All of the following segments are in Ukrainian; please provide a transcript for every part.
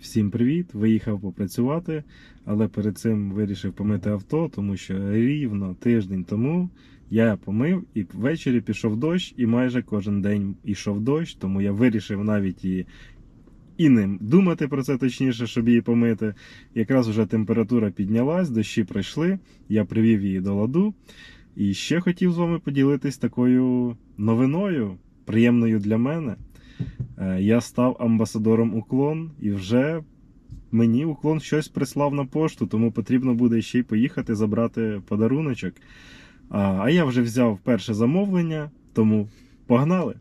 Всім привіт! Виїхав попрацювати, але перед цим вирішив помити авто, тому що рівно тиждень тому я помив і ввечері пішов дощ, і майже кожен день йшов дощ, тому я вирішив навіть і, і не думати про це точніше, щоб її помити. Якраз вже температура піднялась, дощі пройшли, я привів її до ладу. І ще хотів з вами поділитись такою новиною, приємною для мене. Е, Я став амбасадором уклон і вже мені уклон щось прислав на пошту, тому потрібно буде ще й поїхати забрати подаруночок. А, я вже взяв перше замовлення, тому погнали!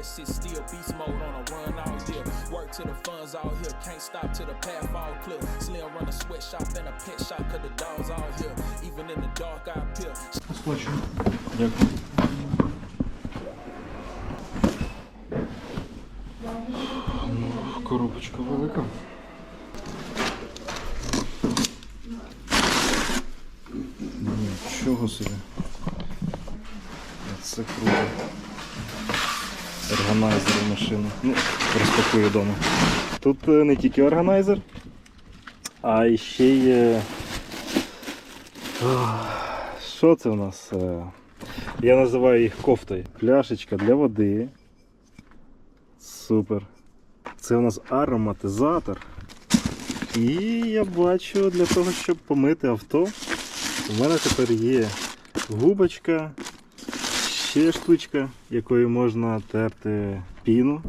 Wake up and lace up my sneakers. I'm always dressed to kill. Each time I speak, I'm at peak to bring me some extra ears. Feel it in my soul, in my sleep. I breathe till the winds get sealed. Don't go while the rest sit still. Beast mode on a run all year. Work till the funds all here. Can't stop till the path all clear. Slim run a sweatshop and a pet shop, cause the dogs all here. Even in the dark, I appear. Скотчу. Дякую. Ну, Коробочка велика. Нічого собі. Це круто. Органайзер у машину. Ну, розпакую вдома. Тут е, не тільки органайзер, а ще є. Що це у нас? Е, Я називаю їх кофтою. Пляшечка для води. Супер. Це у нас ароматизатор. І я бачу для того, щоб помити авто. У мене тепер є губочка, ще штучка, якою можна терти піну.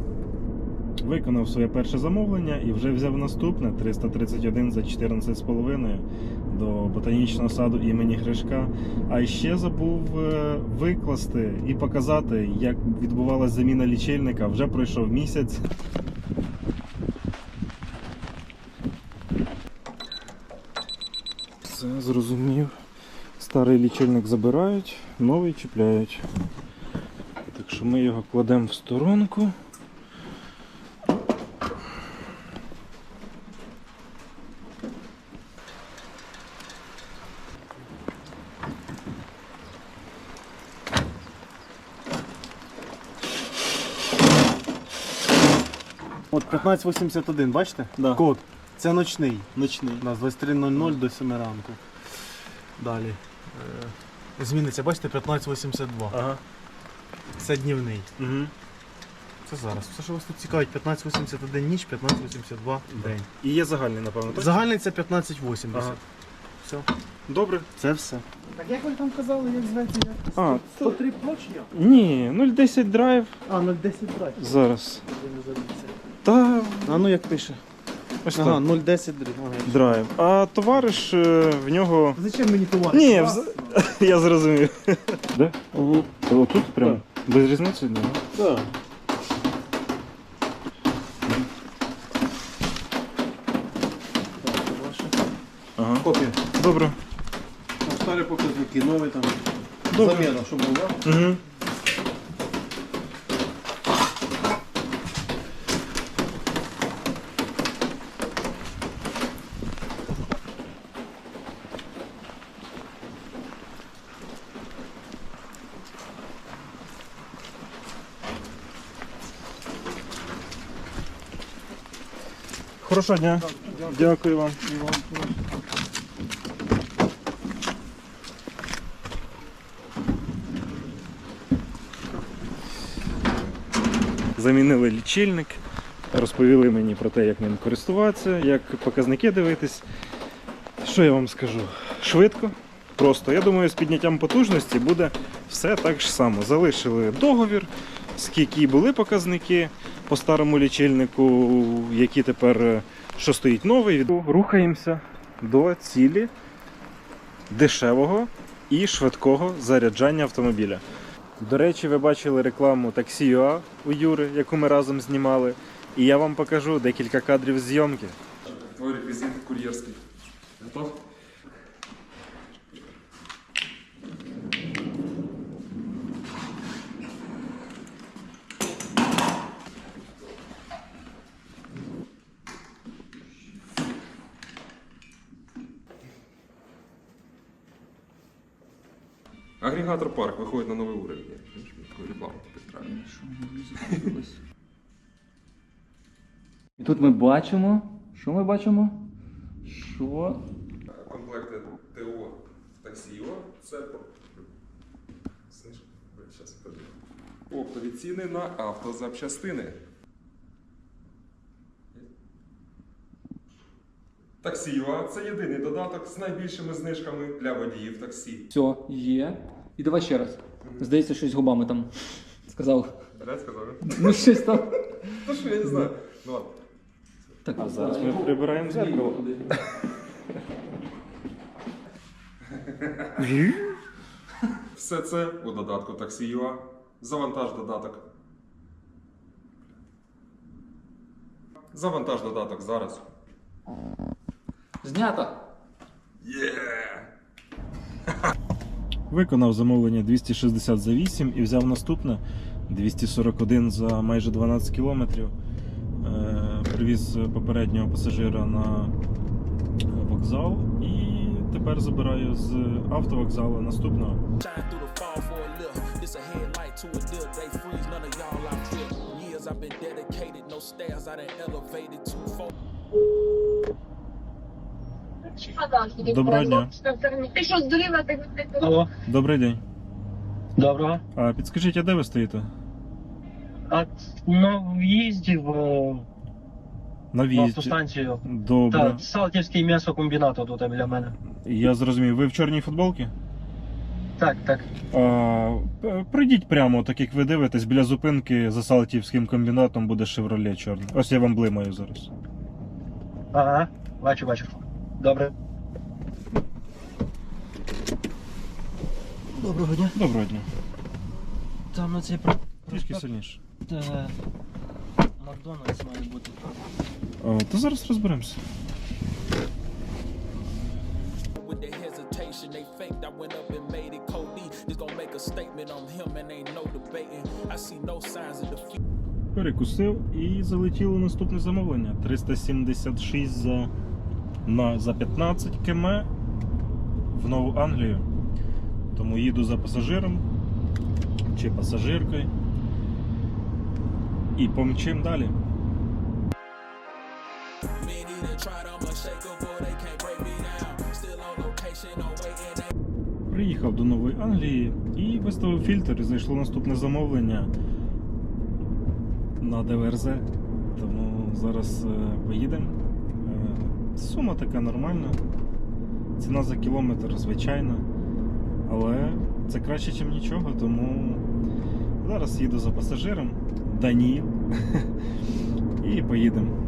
Виконав своє перше замовлення і вже взяв наступне 331 за 14,5 до ботанічного саду імені Гришка. А ще забув е, викласти і показати, як відбувалася заміна лічильника. Вже пройшов місяць. Все зрозумів. Старий лічильник забирають, новий чіпляють. Так що ми його кладемо в сторонку. От 1581, бачите? Да. Код. Це ночний. Ночний. У нас 23.00 до 7 ранку. Далі. Е, Зміниться, бачите, 1582. Ага. Це днівний. Угу. Це зараз. Все, що вас тут цікавить, 1581 ніч, 1582 день. І є загальний, напевно, так? Загальний це 1580. Ага. Все. Добре. Це все. Так як ви там казали, як зветься? А, 103 прочня? Ні, 010 драйв А, 010 драйв. зараз. Та А ну як пише? Ось Ага, так. 010 драйв. Ага. Драйв. А товариш е, в нього. Зачем мені товар? Ні, вз... я зрозумів. Де? Угу. Тут прям без різниці? Ні. Так. Ага. Копія. Добре. Старі показники, нові там. Добре. Заміна, що була. Угу. Хорошого дня. Дякую вам. Замінили лічильник, розповіли мені про те, як ним користуватися, як показники дивитись. Що я вам скажу? Швидко, просто. Я думаю, з підняттям потужності буде все так ж само. Залишили договір, скільки були показники по старому лічильнику, які тепер е, що стоїть новий. Рухаємося до цілі дешевого і швидкого заряджання автомобіля. До речі, ви бачили рекламу таксі.ua у Юри, яку ми разом знімали. І я вам покажу декілька кадрів зйомки. Твой реквизит курьерский. Готов? Агрегатор парк выходит на новый уровень. Я такую рекламу підтримую. І тут ми бачимо. Що ми бачимо? Що? Комплекти ТО таксіо. Це Слышь, зараз подивлю. Оптові ціни на автозапчастини. Таксіо це єдиний додаток з найбільшими знижками для водіїв таксі. Все, є. І давай ще раз. Здається, щось губами там сказав. Блядь, сказав? Ну, щось там. Та що, я не знаю. Ну ладно. Так, А зараз ми прибираємо зеркало. Все це у додатку Taxi.ua. Завантаж додаток. Завантаж додаток зараз. Знято. Є! Виконав замовлення 260 за 8 і взяв наступне 241 за майже 12 кілометрів. Е, Привіз попереднього пасажира на вокзал і тепер забираю з автовокзалу наступного. I've been dedicated, no stairs, I done elevated two, four. Доброго дня. Ти що здуріла? Ти Алло, Добрий день. доброго. А підскажіть, а де ви стоїте? А на в'їзді в, На в'їзді. автостанцію. Добре. Так, Салтівський м'ясокомбінат тут біля мене. Я зрозумів. Ви в чорній футболці? Так, так. А, прийдіть прямо, так як ви дивитесь, біля зупинки за Салтівським комбінатом буде Chevrolet чорний. Ось я вам блимаю зараз. Ага, бачу, бачу. Добре. Доброго дня. Доброго дня. Там на цей про... Трішки сильніше. Е, Макдональдс має бути. О, то зараз розберемося. With the hesitation, they faked. I went up and made it. Cody is gonna make a statement on him, and ain't no debating. I see no signs of defeat. Перекусив і залетіло наступне замовлення. 376 за, на, за 15 км в Нову Англію. Тому їду за пасажиром чи пасажиркою. І помчим далі. Приїхав до Нової Англії і виставив фільтр і зайшло наступне замовлення на ДВРЗ. Тому зараз е, поїдемо. Сума така нормальна. Ціна за кілометр звичайна. Але це краще, ніж нічого, тому зараз їду за пасажиром Даніїл. І поїдемо.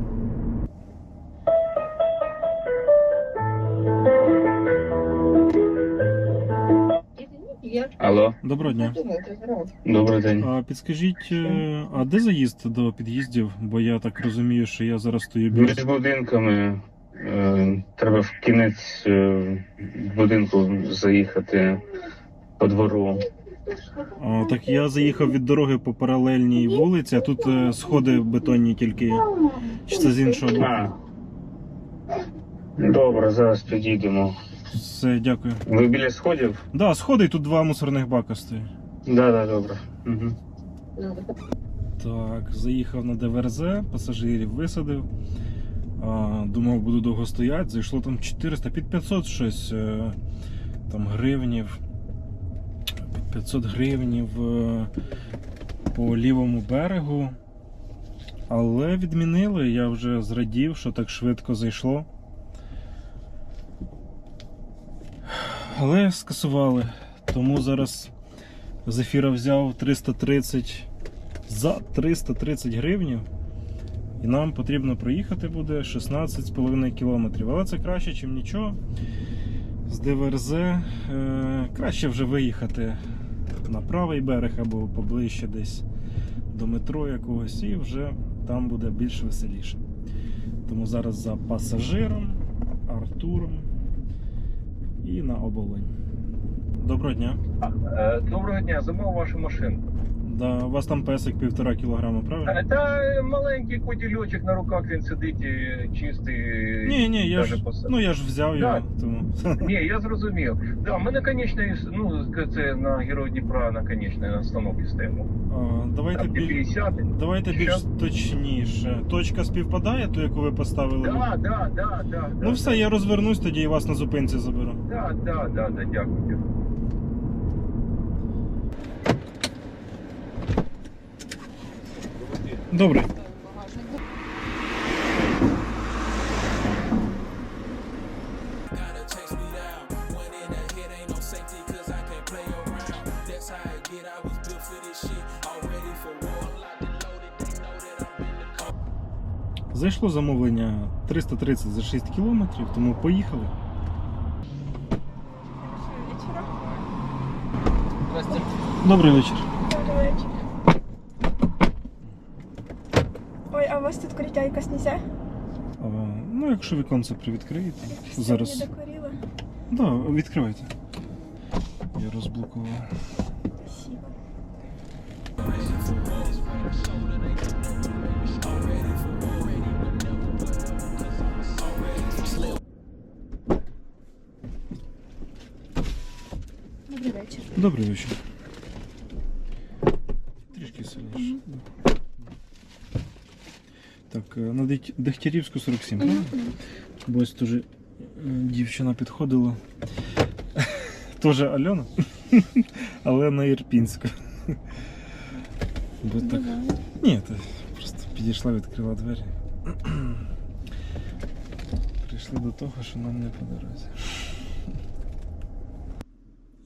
Алло, Доброго дня. добрий день. А підскажіть, е, а де заїзд до під'їздів? Бо я так розумію, що я зараз стою біля. Між будинками е, треба в кінець е, будинку заїхати по двору. А, так я заїхав від дороги по паралельній вулиці, а тут сходи бетонні тільки. Чи це з іншого боку? Добре, зараз підійдемо. Все, дякую. Ви біля сходів? Да, сходи, і тут два мусорних бака стоять. Да, да, добре. Угу. Так, заїхав на ДВРЗ, пасажирів висадив. А, думав, буду довго стояти. Зайшло там 400, під 500 щось е, там гривнів. Під 500 гривнів е, по лівому берегу. Але відмінили, я вже зрадів, що так швидко зайшло. Але скасували. Тому зараз з ефіра взяв 330 за 330 гривнів. І нам потрібно проїхати буде 16,5 кілометрів. Але це краще, ніж нічого. З ДВРЗ е, краще вже виїхати на правий берег або поближче десь до метро якогось, і вже там буде більш веселіше. Тому зараз за пасажиром, Артуром і на оболонь. Доброго дня. Е, Доброго дня, замов вашу машинку. Да, у вас там песик півтора кілограма, правильно? Та маленький кодільочок на руках він сидить е, чистий. Ні, ні, я ж, посад- ну я ж взяв його, тому. Ні, я зрозумів. Да, ми наконечної, ну, це на Герой Дніпра наконечної остановки стоїмо. А, давайте, Там біль... 50. давайте більш точніше. Точка співпадає, ту, яку ви поставили? Да, да, да, да. Ну все, я розвернусь тоді і вас на зупинці заберу. Да, да, да, да, дякую. Car. Зайшло замовлення 330 за 6 кілометрів, тому поїхали. Добрий вечір. Добрий вечір. Ой, а у вас тут криття якось нельзя? А, ну, якщо віконце привідкриєте. Якось Зараз. Не докорила. Да, відкривайте. Я розблокував. Спасибо. Добрий вечір. Добрий вечір. Трішки сильніше. Так, е, на Дегтярівську 47, правильно? Бо ось теж е, дівчина підходила. Тоже Альона, але на Ірпінську. Бо так. Ні, то просто підійшла, відкрила двері. Прийшли до того, що нам не по дорозі.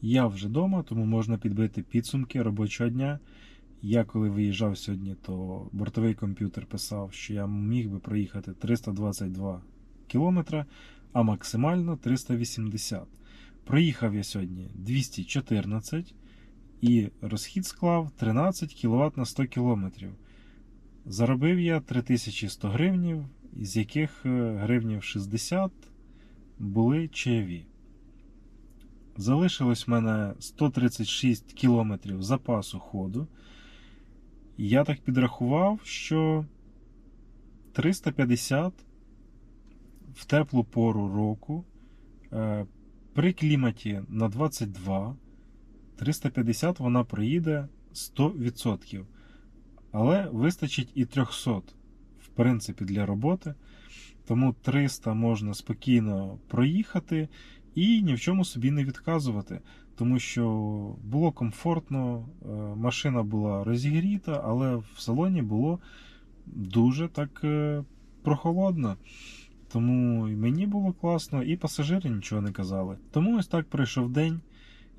Я вже вдома, тому можна підбити підсумки робочого дня. Я коли виїжджав сьогодні, то бортовий комп'ютер писав, що я міг би проїхати 322 кілометра, а максимально 380. Проїхав я сьогодні 214 і розхід склав 13 кВт на 100 км. Заробив я 3100 гривнів, із яких е, гривнів 60 були чаєві. Залишилось в мене 136 кілометрів запасу ходу. Я так підрахував, що 350 в теплу пору року е, при кліматі на 22, 350 вона проїде 100%. Але вистачить і 300, в принципі, для роботи. Тому 300 можна спокійно проїхати і ні в чому собі не відказувати, тому що було комфортно, е, машина була розігріта, але в салоні було дуже так е, прохолодно. Тому і мені було класно, і пасажири нічого не казали. Тому ось так пройшов день.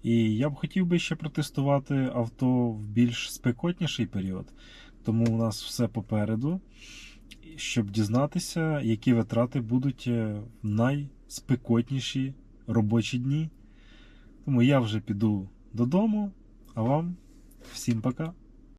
І я б хотів би ще протестувати авто в більш спекотніший період. Тому у нас все попереду, щоб дізнатися, які витрати будуть е, в найспекотніші робочі дні. Тому я вже піду додому, а вам всім пока.